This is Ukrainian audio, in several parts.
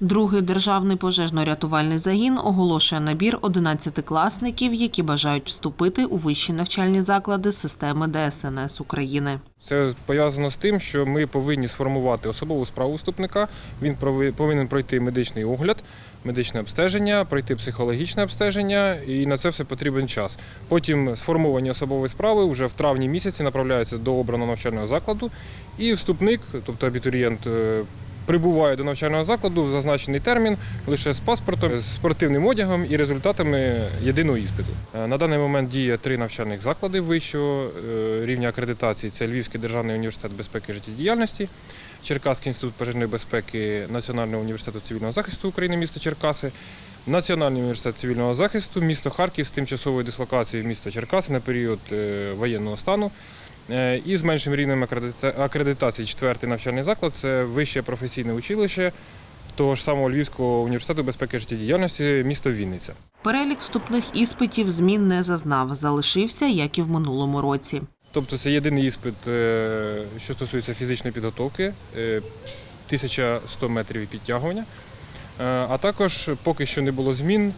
Другий державний пожежно-рятувальний загін оголошує набір 11-класників, які бажають вступити у вищі навчальні заклади системи ДСНС України. Це пов'язано з тим, що ми повинні сформувати особову справу вступника. Він повинен пройти медичний огляд, медичне обстеження, пройти психологічне обстеження, і на це все потрібен час. Потім сформовані особової справи вже в травні місяці направляються до обраного навчального закладу, і вступник, тобто абітурієнт. Прибуває до навчального закладу в зазначений термін лише з паспортом, спортивним одягом і результатами єдиного іспиту. Е, На даний момент діє три навчальних заклади вищого е, рівня акредитації: це Львівський державний університет безпеки і життєдіяльності, Черкаський інститут пожежної безпеки Національного університету цивільного захисту України, місто Черкаси, Національний університет цивільного захисту, місто Харків з тимчасовою дислокацією міста Черкаси на період е, воєнного стану. Е, І з меншим рівнем акредитації четвертий навчальний заклад це вище професійне училище того ж самого Львівського університету безпеки життєдіяльності місто Вінниця. Перелік вступних іспитів змін не зазнав, залишився, як і в минулому році. Тобто це єдиний іспит, е, що стосується фізичної підготовки, е, 1100 метрів і підтягування. Е, А також поки що не було змін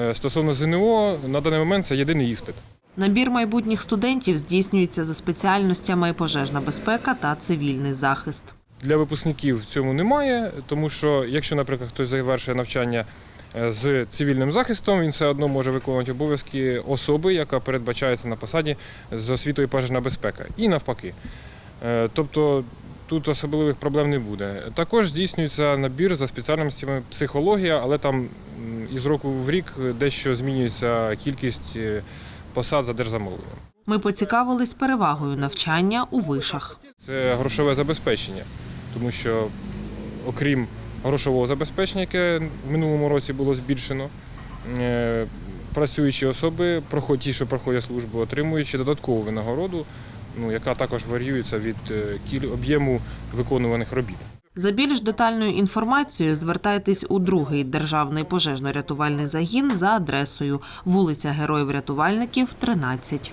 е, стосовно ЗНО, на даний момент це єдиний іспит. Набір майбутніх студентів здійснюється за спеціальностями пожежна безпека та цивільний захист. Для випускників в цьому немає, тому що якщо, наприклад, хтось завершує навчання е, з цивільним захистом, він все одно може виконувати обов'язки особи, яка передбачається на посаді з освітою пожежна безпека, і навпаки. Е, Тобто тут особливих проблем не буде. Також здійснюється набір за спеціальностями психологія, але там із року в рік дещо змінюється кількість е, посад за держзамовленням. Ми поцікавились перевагою навчання у вишах. Це грошове забезпечення, тому що окрім грошового забезпечення, яке в минулому році було збільшено, е, працюючі особи, ті, що проходять службу, отримуючи додаткову винагороду, ну, яка також варіюється від е, об'єму виконуваних робіт. За більш детальною інформацією звертайтесь у другий державний пожежно-рятувальний загін за адресою вулиця Героїв Рятувальників, 13.